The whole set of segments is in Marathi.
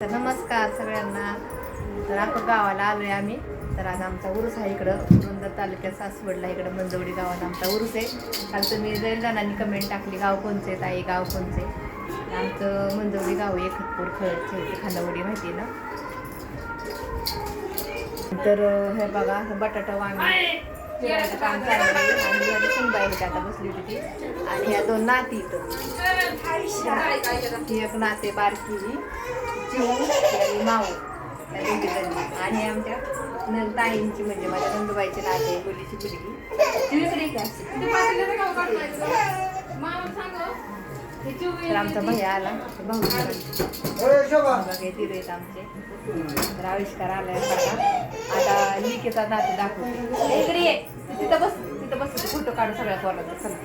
तर नमस्कार सगळ्यांना. तर आपण गावाला आलोय आम्ही. तर आज आमचा उरूस आहे इकडं. पुरंदर तालुक्यात सासवडला इकडं मंजवडी गावात आमचा उरूस आहे. काल तुम्ही जैन जणांनी कमेंट टाकली गाव कोणचे ताई गाव कोणचे आमचं मंजवडी गाव आहे खतपूर खळचे खांदावडी माहिती आहे ना? तर हे बघा बटाटा वांगी. काम आता बसली होती ती आणि ह्या दोन नाती ही एक नाते बारकी चिऊ आणि माऊ दोघी. आणि आमच्या ताईंची म्हणजे माझ्या नंदुबाईची नाते मुलीची मुलगी. तर आमचा भैया आला. भाऊ. बघा तिथे आमचे. तर आविष्कार आता लिकेचा नाते दाखवते. इकडे ये. तिथं बस तिथं बस फोटो काढू सगळ्या पोरांचा चला.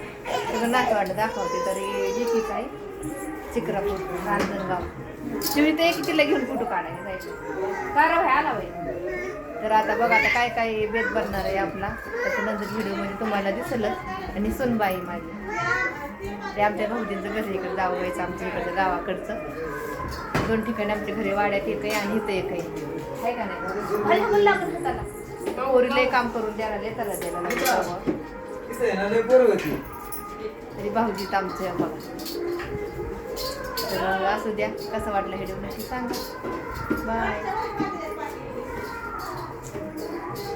सगळं नातं वाटलं दाखवते. तर हे आहे चिकरापूर रांजणगाव तुम्ही ते कितीला घेऊन फोटो काढायला जायचं का भाई आला भाई तर आता बघा आता काय काय बेत बनणार आहे आपला. त्याच्यानंतर व्हिडिओमध्ये तुम्हाला दिसलंच आणि सुनबाई माझी ते आमच्या भाऊजींचं घर इकडं जावं व्हायचं आमच्या इकडचं गावाकडचं. दोन ठिकाणी आमच्या घरी वाड्यात एक आहे आणि इथं एक आहे. आहे का नाही? म्हणलं लागत. पोरीला काम करून द्यायला लय त्याला द्यायला. तरी भाऊजीत आमचं बघा. तर असू द्या कसं वाटलं व्हिडिओ नक्की सांगा. बाय